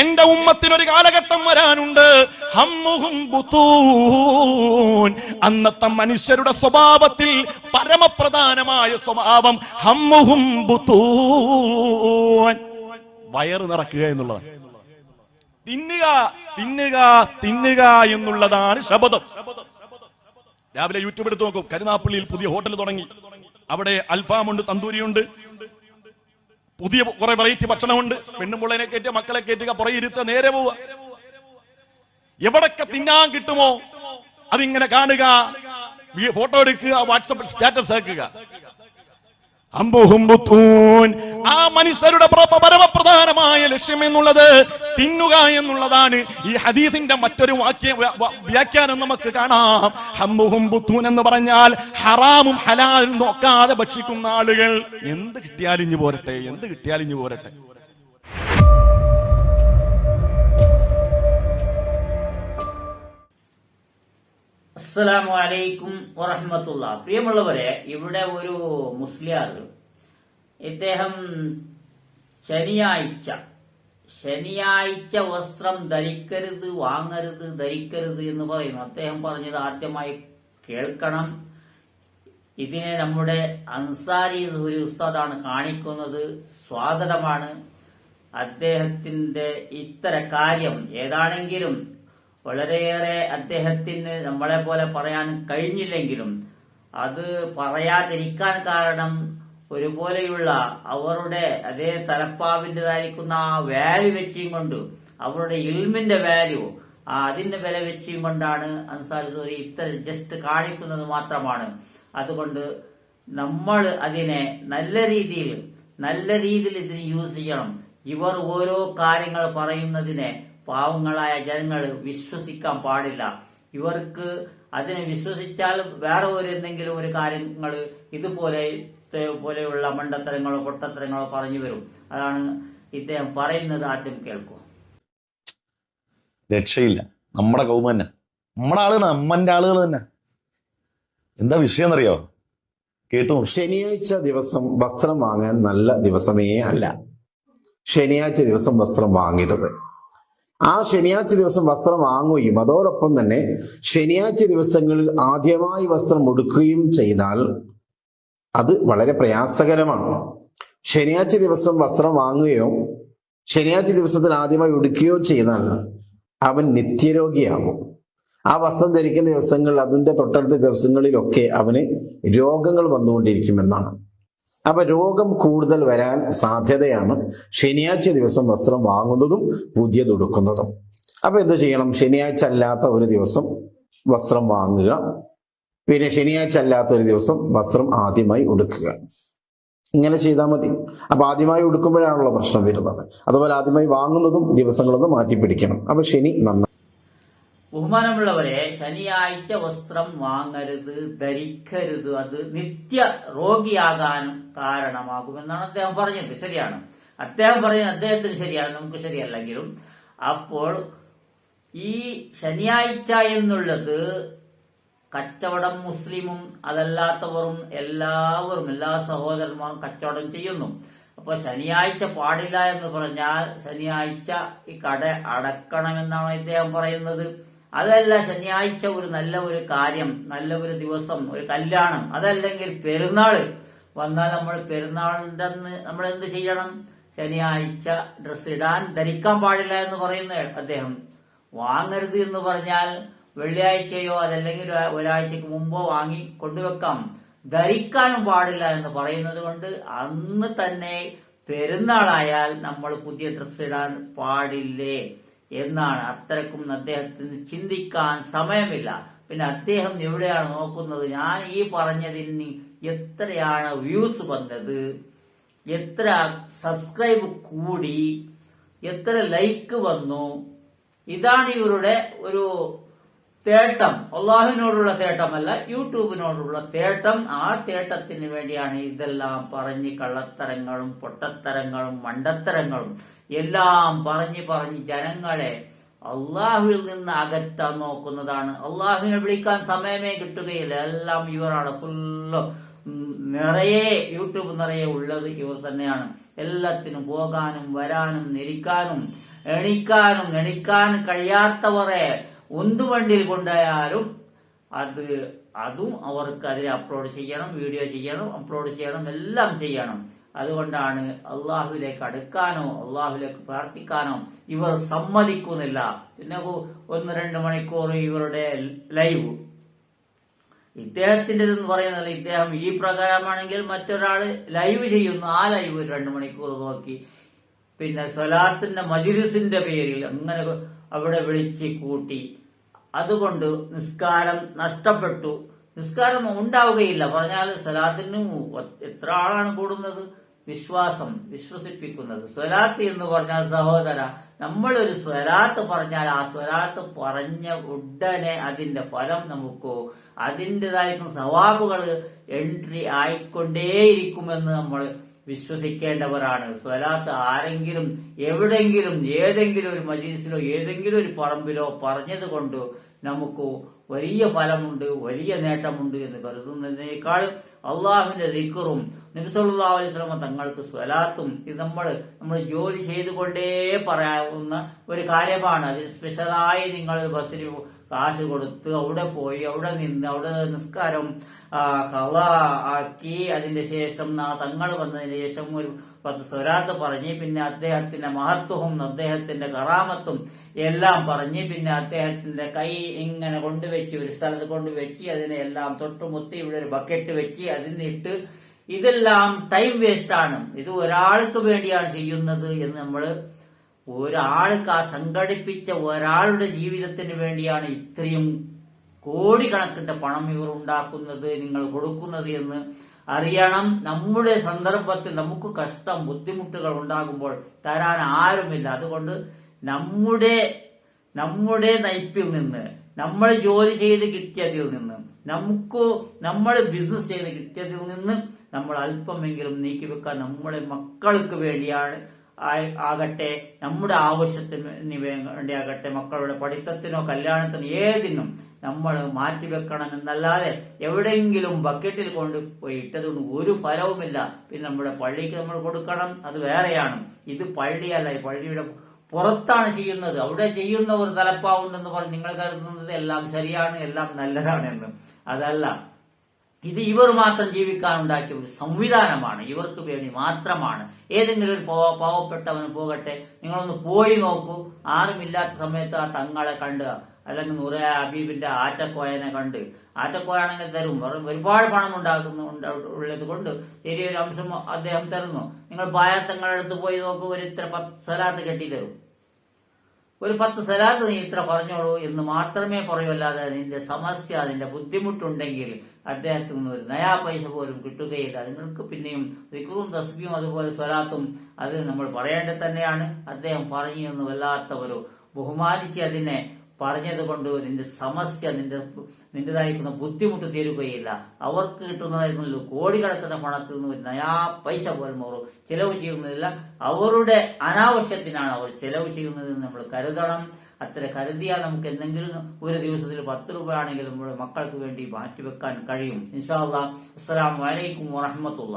എന്റെ ഉമ്മത്തിനൊരു കാലഘട്ടം വരാനുണ്ട്. അന്നത്തെ മനുഷ്യരുടെ സ്വഭാവത്തിൽ പരമപ്രധാനമായ സ്വഭാവം ഹമ്മുഹും വയറ് നിറക്കുക എന്നുള്ളതാണ്. തിന്നുക തിന്നുക തിന്നുക എന്നുള്ളതാണ് ശബദം രാവിലെ യൂട്യൂബ് എടുത്ത് നോക്കും. കരുനാപ്പള്ളിയിൽ പുതിയ ഹോട്ടൽ തുടങ്ങി. അവിടെ അൽഫാമുണ്ട് തന്തൂരിയുണ്ട്. പുതിയ കുറെ വെറൈറ്റി ഭക്ഷണമുണ്ട്. പെണ്ണുമുള്ളനെ കയറ്റുക മക്കളെ കയറ്റുക പുറകെ ഇരുത്ത നേരെ പോവുക. എവിടൊക്കെ തിന്നാൻ കിട്ടുമോ അതിങ്ങനെ കാണുക ഫോട്ടോ എടുക്കുക വാട്സപ്പിൽ സ്റ്റാറ്റസ് ആക്കുക. ആ മനുഷ്യരുടെ പ്ര- പരമപ്രധാനമായ ലക്ഷ്യം എന്നുള്ളത് തിന്നുക എന്നുള്ളതാണ്. ഈ ഹദീസിന്റെ മറ്റൊരു വാക്യ വ്യാഖ്യാനം നമുക്ക് കാണാം. ഹംബുഹും ബുത്തൂൻ എന്ന് പറഞ്ഞാൽ ഹറാമും ഹലാലും നോക്കാതെ ഭക്ഷിക്കുന്ന ആളുകൾ. എന്ത് കിട്ടിയാലിഞ്ഞു പോരട്ടെ? എന്ത് കിട്ടിയാലിഞ്ഞു പോരട്ടെ? അസ്സലാമു വലൈക്കും വറഹമത്തുള്ള. പ്രിയമുള്ളവരെ ഇവിടെ ഒരു മുസ്ലിയാർ ഇദ്ദേഹം ശനിയാഴ്ച ശനിയാഴ്ച വസ്ത്രം ധരിക്കരുത് വാങ്ങരുത് ധരിക്കരുത് എന്ന് പറയുന്നു. അദ്ദേഹം പറഞ്ഞത് ആദ്യമായി കേൾക്കണം. ഇതിനെ നമ്മുടെ അൻസാരി ഒരു ഉസ്താദാണ് കാണിക്കുന്നത്. സ്വാഗതമാണ്. അദ്ദേഹത്തിന്റെ ഇത്തര കാര്യം ഏതാണെങ്കിലും വളരെയേറെ അദ്ദേഹത്തിന് നമ്മളെ പോലെ പറയാൻ കഴിഞ്ഞില്ലെങ്കിലും അത് പറയാതിരിക്കാൻ കാരണം ഒരുപോലെയുള്ള അവരുടെ അതേ തലപ്പാവിന്റെതായിരിക്കുന്ന ആ വാല്യൂ വെച്ചും കൊണ്ട് അവരുടെ ഇൽമിന്റെ വാല്യൂ അതിന്റെ വില വെച്ചും കൊണ്ടാണ് അൻസാരി സൂരി ഇത്ര ജസ്റ്റ് കാണിക്കുന്നത് മാത്രമാണ്. അതുകൊണ്ട് നമ്മൾ അതിനെ നല്ല രീതിയിൽ നല്ല രീതിയിൽ ഇതിന് യൂസ് ചെയ്യണം. ഇവർ ഓരോ കാര്യങ്ങൾ പറയുന്നതിനെ പാവങ്ങളായ ജനങ്ങൾ വിശ്വസിക്കാൻ പാടില്ല. ഇവർക്ക് അതിനെ വിശ്വസിച്ചാൽ വേറെ ഒരു എന്തെങ്കിലും ഒരു കാര്യങ്ങൾ ഇതുപോലെ പോലെയുള്ള മണ്ടത്തരങ്ങളോ പൊട്ടത്തരങ്ങളോ പറഞ്ഞു വരും. അതാണ് ഇദ്ദേഹം പറയുന്നത് ആദ്യം കേൾക്കുക. രക്ഷയില്ല. നമ്മുടെ കൗമ തന്നെ. നമ്മുടെ ആളുകൾ അമ്മന്റെ ആളുകൾ തന്നെ. എന്താ വിഷയം എന്നറിയോ കേട്ടു ശനിയാഴ്ച ദിവസം വസ്ത്രം വാങ്ങാൻ നല്ല ദിവസമേ അല്ല. ശനിയാഴ്ച ദിവസം വസ്ത്രം വാങ്ങരുത് ആ ശനിയാഴ്ച ദിവസം വസ്ത്രം വാങ്ങുകയും അതോടൊപ്പം തന്നെ ശനിയാഴ്ച ദിവസങ്ങളിൽ ആദ്യമായി വസ്ത്രം ഉടുക്കുകയും ചെയ്താൽ അത് വളരെ പ്രയാസകരമാണ്. ശനിയാഴ്ച ദിവസം വസ്ത്രം വാങ്ങുകയോ ശനിയാഴ്ച ദിവസത്തിൽ ആദ്യമായി ഉടുക്കുകയോ ചെയ്താൽ അവൻ നിത്യരോഗിയാകും. ആ വസ്ത്രം ധരിക്കുന്ന ദിവസങ്ങളിൽ അതിന്റെ തൊട്ടടുത്ത ദിവസങ്ങളിലൊക്കെ അവന് രോഗങ്ങൾ വന്നുകൊണ്ടിരിക്കുമെന്നാണ് അപ്പൊ രോഗം കൂടുതൽ വരാൻ സാധ്യതയാണ് ശനിയാഴ്ച ദിവസം വസ്ത്രം വാങ്ങുന്നതും പുതിയതൊടുക്കുന്നതും അപ്പൊ എന്ത് ചെയ്യണം? ശനിയാഴ്ച അല്ലാത്ത ഒരു ദിവസം വസ്ത്രം വാങ്ങുക. പിന്നെ ശനിയാഴ്ച അല്ലാത്ത ഒരു ദിവസം വസ്ത്രം ആദ്യമായി ഉടുക്കുക. ഇങ്ങനെ ചെയ്താൽ മതി. അപ്പൊ ആദ്യമായി ഉടുക്കുമ്പോഴാണല്ലോ പ്രശ്നം വരുന്നത്. അതുപോലെ ആദ്യമായി വാങ്ങുന്നതും ദിവസങ്ങളൊന്നും മാറ്റി പിടിക്കണം അപ്പൊ ശനി നന്നായി ബഹുമാനമുള്ളവരെ ശനിയാഴ്ച വസ്ത്രം വാങ്ങരുത് ധരിക്കരുത് അത് നിത്യ രോഗിയാകാനും കാരണമാകുമെന്നാണ് അദ്ദേഹം പറഞ്ഞത്. ശരിയാണ്. അദ്ദേഹം പറയുന്നത് അദ്ദേഹത്തിന് ശരിയാണ് നമുക്ക് ശരിയല്ലെങ്കിലും. അപ്പോൾ ഈ ശനിയാഴ്ച എന്നുള്ളത് കച്ചവടം മുസ്ലിമും അതല്ലാത്തവരും എല്ലാവരും എല്ലാ സഹോദരന്മാരും കച്ചവടം ചെയ്യുന്നു. അപ്പൊ ശനിയാഴ്ച പാടില്ല എന്ന് പറഞ്ഞാൽ ശനിയാഴ്ച ഈ കട അടക്കണമെന്നാണ് ഇദ്ദേഹം പറയുന്നത്. അതല്ല ശനിയാഴ്ച ഒരു നല്ല ഒരു കാര്യം നല്ല ഒരു ദിവസം ഒരു കല്യാണം അതല്ലെങ്കിൽ പെരുന്നാൾ വന്നാൽ നമ്മൾ പെരുന്നാളിന്റെ നമ്മൾ എന്ത് ചെയ്യണം? ശനിയാഴ്ച ഡ്രസ് ഇടാൻ ധരിക്കാൻ പാടില്ല എന്ന് പറയുന്ന അദ്ദേഹം. വാങ്ങരുത് എന്ന് പറഞ്ഞാൽ വെള്ളിയാഴ്ചയോ അതല്ലെങ്കിൽ ഒരാഴ്ചക്ക് മുമ്പോ വാങ്ങി കൊണ്ടുവെക്കാം. ധരിക്കാനും പാടില്ല എന്ന് പറയുന്നത് കൊണ്ട് അന്ന് തന്നെ പെരുന്നാളായാൽ നമ്മൾ പുതിയ ഡ്രസ്സ് ഇടാൻ പാടില്ലേ? എന്നാണ് അത്രക്കും അദ്ദേഹത്തിന് ചിന്തിക്കാൻ സമയമില്ല. പിന്നെ അദ്ദേഹം എവിടെയാണ് നോക്കുന്നത്? ഞാൻ ഈ പറഞ്ഞതിന് എത്രയാണ് വ്യൂസ് വന്നത്? എത്ര സബ്സ്ക്രൈബ് കൂടി? എത്ര ലൈക്ക് വന്നു? ഇതാണ് ഇവരുടെ ഒരു തേട്ടം. അള്ളാഹുവിനോടുള്ള തേട്ടമല്ല യൂട്യൂബിനോടുള്ള തേട്ടം. ആ തേട്ടത്തിന് വേണ്ടിയാണ് ഇതെല്ലാം പറഞ്ഞ് കള്ളത്തരങ്ങളും പൊട്ടത്തരങ്ങളും മണ്ടത്തരങ്ങളും എല്ലാം പറഞ്ഞ് പറഞ്ഞ് ജനങ്ങളെ അള്ളാഹുവിൽ നിന്ന് അകറ്റാൻ നോക്കുന്നതാണ്. അള്ളാഹുവിനെ വിളിക്കാൻ സമയമേ കിട്ടുകയില്ല. എല്ലാം ഇവരാണ്. ഫുള്ള് നിറയെ യൂട്യൂബ് നിറയെ ഉള്ളത് ഇവർ തന്നെയാണ്. എല്ലാത്തിനും പോകാനും വരാനും നിരിക്കാനും എണിക്കാനും എണിക്കാനും കഴിയാത്തവരെ ഉന്തുവണ്ടിയിൽ കൊണ്ടുപോയാലും അത് അതും അവർക്ക് അതിൽ അപ്ലോഡ് ചെയ്യണം വീഡിയോ ചെയ്യണം അപ്ലോഡ് ചെയ്യണം എല്ലാം ചെയ്യണം. അതുകൊണ്ടാണ് അള്ളാഹുവിലേക്ക് അടുക്കാനോ അള്ളാഹുവിലേക്ക് പ്രാർത്ഥിക്കാനോ ഇവർ സമ്മതിക്കുന്നില്ല. പിന്നെ ഒന്ന് രണ്ട് മണിക്കൂർ ഇവരുടെ ലൈവ്. ഇദ്ദേഹത്തിന്റെ എന്ന് പറയുന്നത് ഇദ്ദേഹം ഈ പ്രകാരമാണെങ്കിൽ മറ്റൊരാൾ ലൈവ് ചെയ്യുന്നു. ആ ലൈവ് രണ്ടു മണിക്കൂർ നോക്കി. പിന്നെ സ്വലാത്തിന്റെ മജിലിസിന്റെ പേരിൽ അങ്ങനെ അവിടെ വിളിച്ച് കൂട്ടി. അതുകൊണ്ട് നിസ്കാരം നഷ്ടപ്പെട്ടു. നിസ്കാരം ഉണ്ടാവുകയില്ല. പറഞ്ഞാൽ സ്വലാത്തിന് എത്ര ആളാണ് കൂടുന്നത്? വിശ്വാസം വിശ്വസിപ്പിക്കുന്നത്. സ്വലാത്ത് എന്ന് പറഞ്ഞാൽ സഹോദര നമ്മളൊരു സ്വലാത്ത് പറഞ്ഞാൽ ആ സ്വലാത്ത് പറഞ്ഞ ഉടനെ അതിന്റെ ഫലം നമുക്ക് അതിന്റെതായിട്ടുള്ള സവാബുകൾ എൻട്രി ആയിക്കൊണ്ടേയിരിക്കുമെന്ന് നമ്മൾ വിശ്വസിക്കേണ്ടവരാണ്. സ്വലാത്ത് ആരെങ്കിലും എവിടെങ്കിലും ഏതെങ്കിലും ഒരു മജീസിലോ ഏതെങ്കിലും ഒരു പറമ്പിലോ പറഞ്ഞത് കൊണ്ട് നമുക്ക് വലിയ ഫലമുണ്ട് വലിയ നേട്ടമുണ്ട് എന്ന് കരുതുന്നതിനേക്കാൾ അള്ളാഹുവിന്റെ ദിക്കറും നബിസല്ലാ അലൈസ്ലമ തങ്ങൾക്ക് സ്വലാത്തും ഇത് നമ്മൾ നമ്മൾ ജോലി ചെയ്തുകൊണ്ടേ പറയാവുന്ന ഒരു കാര്യമാണ്. അതിന് സ്പെഷ്യലായി നിങ്ങൾ ബസ്സിന് കാശ് കൊടുത്ത് അവിടെ പോയി അവിടെ നിന്ന് അവിടെ നിസ്കാരം കള ആക്കി അതിന്റെ ശേഷം തങ്ങൾ വന്നതിന് ശേഷം ഒരു പത്ത് സ്വരാത്ത് പറഞ്ഞ് പിന്നെ അദ്ദേഹത്തിന്റെ മഹത്വവും അദ്ദേഹത്തിന്റെ കറാമത്തും എല്ലാം പറഞ്ഞ് പിന്നെ അദ്ദേഹത്തിന്റെ കൈ ഇങ്ങനെ കൊണ്ടുവച്ച് ഒരു സ്ഥലത്ത് കൊണ്ടുവച്ച് അതിനെ എല്ലാം തൊട്ടുമുത്തി ഇവിടെ ഒരു ബക്കറ്റ് വെച്ച് അതിനിട്ട് ഇതെല്ലാം ടൈം വേസ്റ്റാണ് ഇത് ഒരാൾക്ക് വേണ്ടിയാണ് ചെയ്യുന്നത് എന്ന് നമ്മൾ ഒരാൾക്ക് ആ സംഘടിപ്പിച്ച ഒരാളുടെ ജീവിതത്തിന് വേണ്ടിയാണ് ഇത്രയും കോടിക്കണക്കിന്റെ പണം ഇവർ ഉണ്ടാക്കുന്നത് നിങ്ങൾ കൊടുക്കുന്നത് എന്ന് അറിയണം. നമ്മുടെ സന്ദർഭത്തിൽ നമുക്ക് കഷ്ടം ബുദ്ധിമുട്ടുകൾ ഉണ്ടാകുമ്പോൾ തരാൻ ആരുമില്ല. അതുകൊണ്ട് നമ്മുടെ നമ്മുടെ നയിപ്പിൽ നിന്ന് നമ്മൾ ജോലി ചെയ്ത് കിട്ടിയതിൽ നിന്ന് നമുക്ക് നമ്മൾ ബിസിനസ് ചെയ്ത് കിട്ടിയതിൽ നിന്ന് നമ്മൾ അല്പമെങ്കിലും നീക്കിവെക്കാൻ നമ്മുടെ മക്കൾക്ക് വേണ്ടിയാണ് ആകട്ടെ നമ്മുടെ ആവശ്യത്തിന് വേണ്ടിയാകട്ടെ മക്കളുടെ പഠിത്തത്തിനോ കല്യാണത്തിനോ ഏതിനും നമ്മൾ മാറ്റിവെക്കണം എന്നല്ലാതെ എവിടെയെങ്കിലും ബക്കറ്റിൽ കൊണ്ട് പോയി ഇട്ടതുകൊണ്ട് ഒരു ഫലവുമില്ല. പിന്നെ നമ്മുടെ പള്ളിക്ക് നമ്മൾ കൊടുക്കണം അത് വേറെയാണ്. ഇത് പള്ളിയല്ല പള്ളിയുടെ പുറത്താണ് ചെയ്യുന്നത്. അവിടെ ചെയ്യുന്ന ഒരു തലപ്പാവുണ്ടെന്ന് പറഞ്ഞ് നിങ്ങൾ കരുതുന്നത് എല്ലാം ശരിയാണ് എല്ലാം നല്ലതാണ് എന്ന്. അതല്ല. ഇത് ഇവർ മാത്രം ജീവിക്കാൻ ഉണ്ടാക്കിയ ഒരു സംവിധാനമാണ്. ഇവർക്ക് വേണ്ടി മാത്രമാണ്. ഏതെങ്കിലും ഒരു പാവ- പാവപ്പെട്ടവന് പോകട്ടെ. നിങ്ങളൊന്ന് പോയി നോക്കൂ. ആരുമില്ലാത്ത സമയത്ത് ആ തങ്ങളെ കണ്ട് അല്ലെങ്കിൽ നൂറെ ഹബീബിന്റെ ആറ്റക്കോയനെ കണ്ട് ആറ്റക്കോയാണെങ്കിൽ തരും. ഒരുപാട് പണം ഉണ്ടാക്കുന്നു ഉണ്ട്- ഉള്ളത് കൊണ്ട്. ചെറിയൊരു അംശം അദ്ദേഹം തരുന്നു. നിങ്ങൾ പായത്തങ്ങളെടുത്ത് പോയി നോക്കൂ ഒരു ഇത്ര പത്ത് സ്ഥലത്ത് കെട്ടി തരും. ഒരു പത്ത് സ്ഥലത്ത് നീ ഇത്ര പറഞ്ഞോളൂ എന്ന് മാത്രമേ പറയൂല്ലാതെ നിന്റെ സമസ്യ അതിന്റെ ബുദ്ധിമുട്ടുണ്ടെങ്കിൽ അദ്ദേഹത്തിൽ നിന്ന് ഒരു നയാ പൈസ പോലും കിട്ടുകയില്ല. നിങ്ങൾക്ക് പിന്നെയും ദിക്റും തസ്ബിയും അതുപോലെ സ്വലാത്തും അത് നമ്മൾ പറയേണ്ടത് തന്നെയാണ്. അദ്ദേഹം പറഞ്ഞു എന്ന് വല്ലാത്ത ഒരു ബഹുമാനിച്ച് അതിനെ പറഞ്ഞത് കൊണ്ട് നിന്റെ സമസ്യ നിന്റെ നിന്റേതായിരിക്കുന്ന ബുദ്ധിമുട്ട് തീരുകയില്ല. അവർക്ക് കിട്ടുന്നതായിരുന്നു കോടിക്കണക്കിന് പണത്തിൽ നിന്ന് ഒരു നയാ പൈസ പോലും അവർ ചെലവ് ചെയ്യുന്നതില്ല. അവരുടെ അനാവശ്യത്തിനാണ് അവർ ചെലവ് ചെയ്യുന്നതെന്ന് നമ്മൾ കരുതണം. അത്ര കരുതിയാൽ നമുക്ക് എന്തെങ്കിലും ഒരു ദിവസത്തിൽ പത്ത് രൂപ ആണെങ്കിലും നമ്മുടെ മക്കൾക്ക് വേണ്ടി മാറ്റിവെക്കാൻ കഴിയും. ഇൻഷാ അല്ലാ. വലൈക്കും അലൈക്കും വറഹ്മത്തുള്ളാഹി.